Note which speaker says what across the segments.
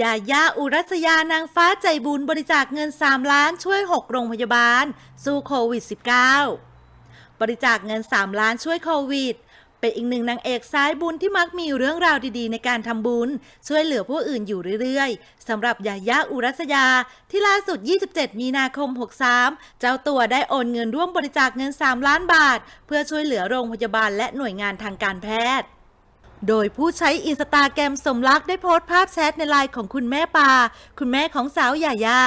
Speaker 1: ยาย่าอุรัสยานางฟ้าใจบุญบริจาคเงิน 3 ล้านช่วย 6 โรงพยาบาล สู้โควิด -19 บริจาคเงิน 3 ล้านช่วยโควิด เป็นอีกหนึ่งนางเอกสายบุญที่มักมีเรื่องราวดีๆ ในการทำบุญ ช่วยเหลือผู้อื่นอยู่เรื่อยๆสำหรับยาย่าอุรัสยา ที่ล่าสุด 27 มีนาคม 63 เจ้าตัวได้โอนเงินร่วมบริจาคเงิน 3 ล้านบาท เพื่อช่วยเหลือโรงพยาบาลและหน่วยงานทางการแพทย์ โดยผู้ใช้อินสตาแกรมสมรักได้โพสต์ภาพแชทในไลน์ของคุณแม่ปา คุณแม่ของสาวหยายา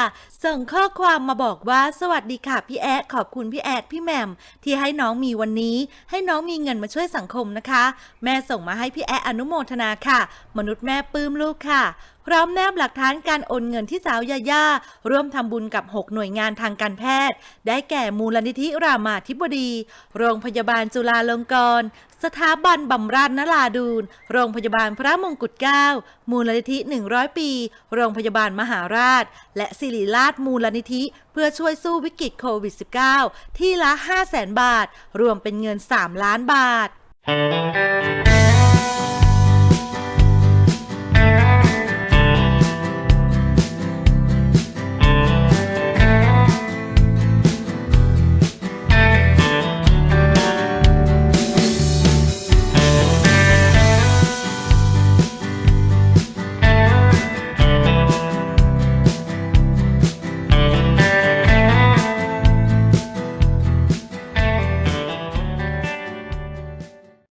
Speaker 1: ส่งข้อความมาบอกว่าสวัสดีค่ะพี่แอดขอบคุณพี่แอดพี่แหม่มที่ให้น้องมีวันนี้ ให้น้องมีเงินมาช่วยสังคมนะคะ แม่ส่งมาให้พี่แอดอนุโมทนาค่ะ มนุษย์แม่ปลื้มลูกค่ะพร้อมแนบหลักฐานการโอนเงินที่สาวยาย่าร่วมทำบุญกับ 6 หน่วยงานทางการแพทย์ ได้แก่มูลนิธิรามาธิบดี โรงพยาบาลจุฬาลงกรณ์สถาบันบำราศนราดูน โรงพยาบาลพระมงกุฎเกล้า มูลนิธิ 100 ปี โรงพยาบาลมหาราช และศิริราชมูลนิธิ เพื่อช่วยสู้วิกฤตโควิด -19 ที่ละ 5 0 0แสนบาท รวมเป็นเงิน 3 ล้านบาท